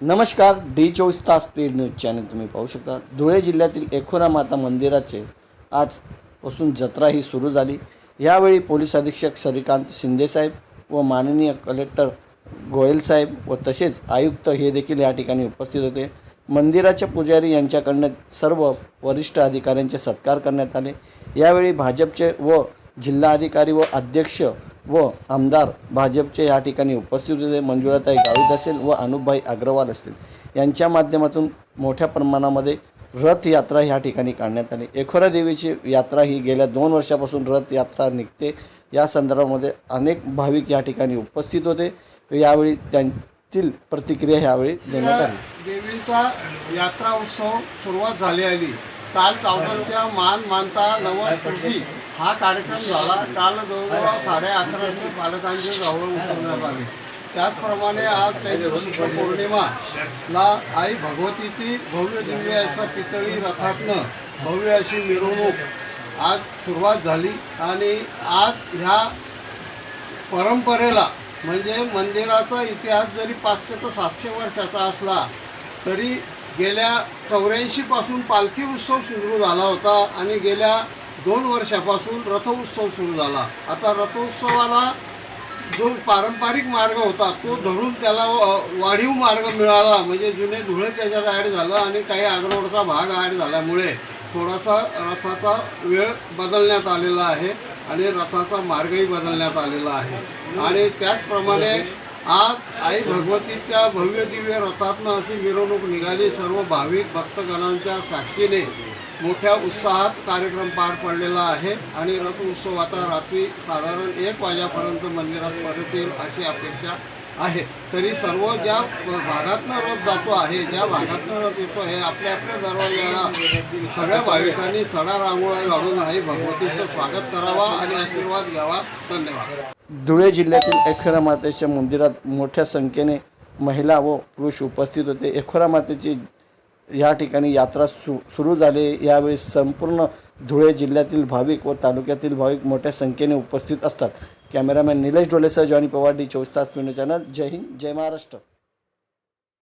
नमस्कार डी चोवीस तास स्पीड न्यूज चॅनल तुम्ही पाहू शकता. धुळे जिल्ह्यातील एखोरा माता मंदिराचे आजपासून जत्रा ही सुरू झाली. यावेळी पोलीस अधीक्षक श्रीकांत शिंदेसाहेब व माननीय कलेक्टर गोयलसाहेब व तसेच आयुक्त हे देखील या ठिकाणी उपस्थित होते. मंदिराच्या पुजारी यांच्याकडनं सर्व वरिष्ठ अधिकाऱ्यांचे सत्कार करण्यात आले. यावेळी भाजपचे व जिल्हाधिकारी व अध्यक्ष व आमदार भाजपचे या ठिकाणी उपस्थित होते. मंजुळाताई गावित असेल व अनुपभाई अग्रवाल असतील. यांच्या माध्यमातून मोठ्या प्रमाणामध्ये रथयात्रा ह्या ठिकाणी काढण्यात आली. एखोरा देवीची यात्रा ही गेल्या दोन वर्षापासून रथयात्रा निघते. या संदर्भामध्ये अनेक भाविक या ठिकाणी उपस्थित होते. यावेळी त्यांतील प्रतिक्रिया ह्यावेळी देण्यात आली. देवीचा यात्रा उत्सव सुरुवात झाली आली काल चौदांच्या मान मानता नवस हा कार्यक्रम झाला. काल जवळजवळ साडे अकराशे बालकांचे जवळ उतरण्यात आले. त्याचप्रमाणे आज चैत्र शुक्ल पौर्णिमाला आई भगवतीची भव्य दिव्य असा पितळी रथातनं भव्य अशी मिरवणूक आज सुरुवात झाली. आणि आज ह्या परंपरेला म्हणजे मंदिराचा इतिहास जरी पाचशे ते सातशे वर्षाचा असला तरी गेल्या चौऱ्याऐंशीपासून पालखी उत्सव सुरू झाला होता आणि गेल्या दोन वर्षापासून रथोत्सव सुरू झाला. आता रथोत्सवाला जो पारंपरिक मार्ग होता तो धरून त्याला वाढीव मार्ग मिळाला. म्हणजे जुने धुळे त्याच्यात ॲड झालं आणि काही आग्रोडचा भाग ॲड झाल्यामुळे थोडासा रथाचा वेळ बदलण्यात आलेला आहे आणि रथाचा मार्गही बदलण्यात आलेला आहे. आणि त्याचप्रमाणे आज आई भगवतीच्या भव्य दिव्य रथातनं अशी मिरवणूक निघाली. सर्व भाविक भक्तगणांच्या साक्षीने मोठ्या उत्साहात कार्यक्रम पार पडलेला आहे आणि रथ उत्सव आता रात्री साधारण एक वाजेपर्यंत मंदिरात परत येईल अशी अपेक्षा आहे. तरी सर्व ज्या भागातनं रथ जातो आहे ज्या भागातनं रथ येतो आहे आपल्या आपल्या दरवाजाला सगळ्या भाविकांनी सडा रांगोळा घालून आहे. भगवतीचं स्वागत करावा आणि आशीर्वाद घ्यावा. धन्यवाद. धुळे जिल्ह्यातील एखोरा मातेच्या मंदिरात मोठ्या संख्येने महिला व पुरुष उपस्थित होते. एखोरा मातेची या ठिकाणी यात्रा सु सुरू झाली. यावेळी संपूर्ण धुळे जिल्ह्यातील भाविक व तालुक्यातील भाविक मोठ्या संख्येने उपस्थित असतात. कॅमेरामॅन निलेश डोलेसह जॉनी पवार डी चोवीस तास पिंड चॅनल. जय हिंद जय महाराष्ट्र.